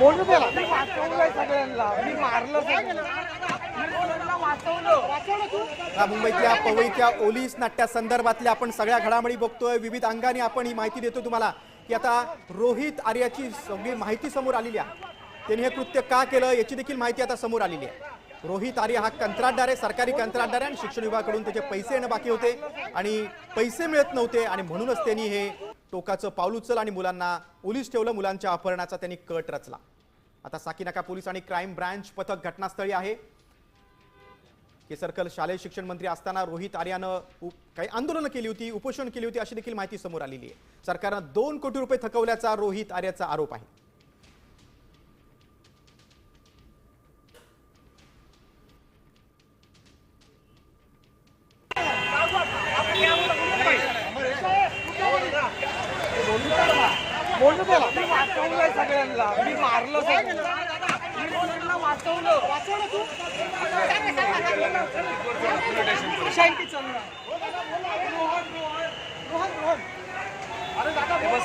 त्याला मी वाचवलंय सगळ्यांना. मी मारलं मुंबईतल्या पवईच्या ओलीस नाट्या संदर्भातल्या आपण सगळ्या घडामोडी बघतोय. विविध अंगाने आपण ही माहिती देतो तुम्हाला. की आता रोहित आर्याची सगळी माहिती समोर आलेली आहे. त्यांनी हे कृत्य का केलं याची देखील माहिती आता समोर आलेली आहे. रोहित आर्य हा कंत्राटदार आहे सरकारी कंत्राटदार आहे आणि शिक्षण विभागाकडून त्याचे पैसे येणं बाकी होते. आणि पैसे मिळत नव्हते आणि म्हणूनच त्यांनी हे टोकाचं पाऊल उचल आणि मुलांना पोलीस ठेवलं. मुलांच्या अपहरणाचा त्यांनी कट रचला. आता साकीनाका पोलीस आणि क्राईम ब्रांच पथक घटनास्थळी आहे. केसरकर शालेय शिक्षण मंत्री असताना रोहित आर्यानं काही आंदोलनं केली होती उपोषण केली होती अशी देखील माहिती समोर आलेली आहे. सरकारनं दोन कोटी रुपये थकवल्याचा रोहित आर्याचा आरोप आहे. वाचवलंय सगळ्यांना. मी मारलं वाचवलं. वाचवलं तू? रोहन, रोहन, रोहन, रोहन. अरे दादा बस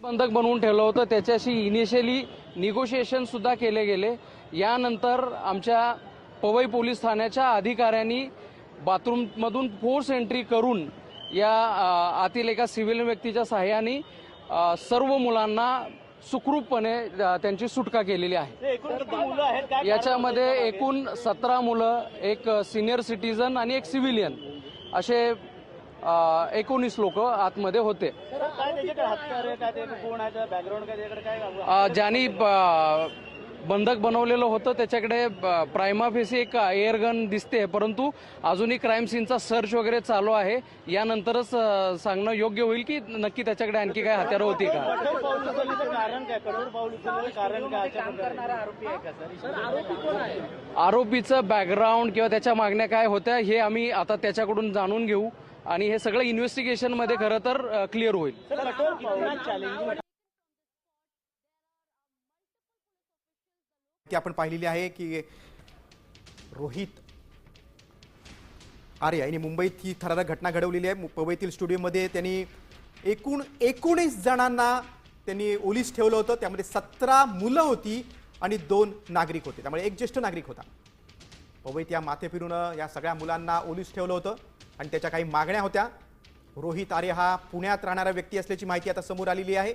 बंधक बनवून ठेवलं होतं. त्याच्याशी इनिशियली निगोशिएशन सुद्धा केले गेले. यानंतर आमच्या पवई पोलीस ठाण्याच्या अधिकाऱ्यांनी बाथरूममधून फोर्स एंट्री करून या आतील एका सिव्हिल व्यक्तीच्या सहाय्याने सर्व मुलांना सुखरूपपणे त्यांची सुटका केलेली आहे. याच्यामध्ये एकूण सतरा मुलं एक सिनियर सिटीजन आणि एक सिव्हिलियन असे एकोणीस लोक आतमध्ये होते. ज्यांनी बंधक बनवलेलं होतं. त्याच्याकडे प्रायमा फेसी एक एअरगन दिसते. परंतु अजूनही क्राईम सीनचा सर्च वगैरे चालू आहे. यानंतरच सांगणं योग्य होईल की नक्की त्याच्याकडे आणखी काय हत्यारं होती का? आरोपीचं बॅकग्राऊंड किंवा त्याच्या मागण्या काय होत्या हे आम्ही आता त्याच्याकडून जाणून घेऊ. आणि हे सगळं इन्व्हेस्टिगेशनमध्ये खरं तर क्लिअर होईल. ती आपण पाहिलेली आहे की रोहित आर्य यांनी मुंबईत ही थरारक घटना घडवलेली आहे. मुंबईतील स्टुडिओमध्ये त्यांनी एकूण एकोणीस जणांना त्यांनी ओलीस ठेवलं होतं. त्यामध्ये सतरा मुलं होती आणि दोन नागरिक होते. त्यामुळे एक ज्येष्ठ नागरिक होता. पवईत या माथे फिरून या सगळ्या मुलांना ओलीस ठेवलं होतं आणि त्याच्या काही मागण्या होत्या. रोहित आर्य हा पुण्यात राहणारा व्यक्ती असल्याची माहिती आता समोर आलेली आहे.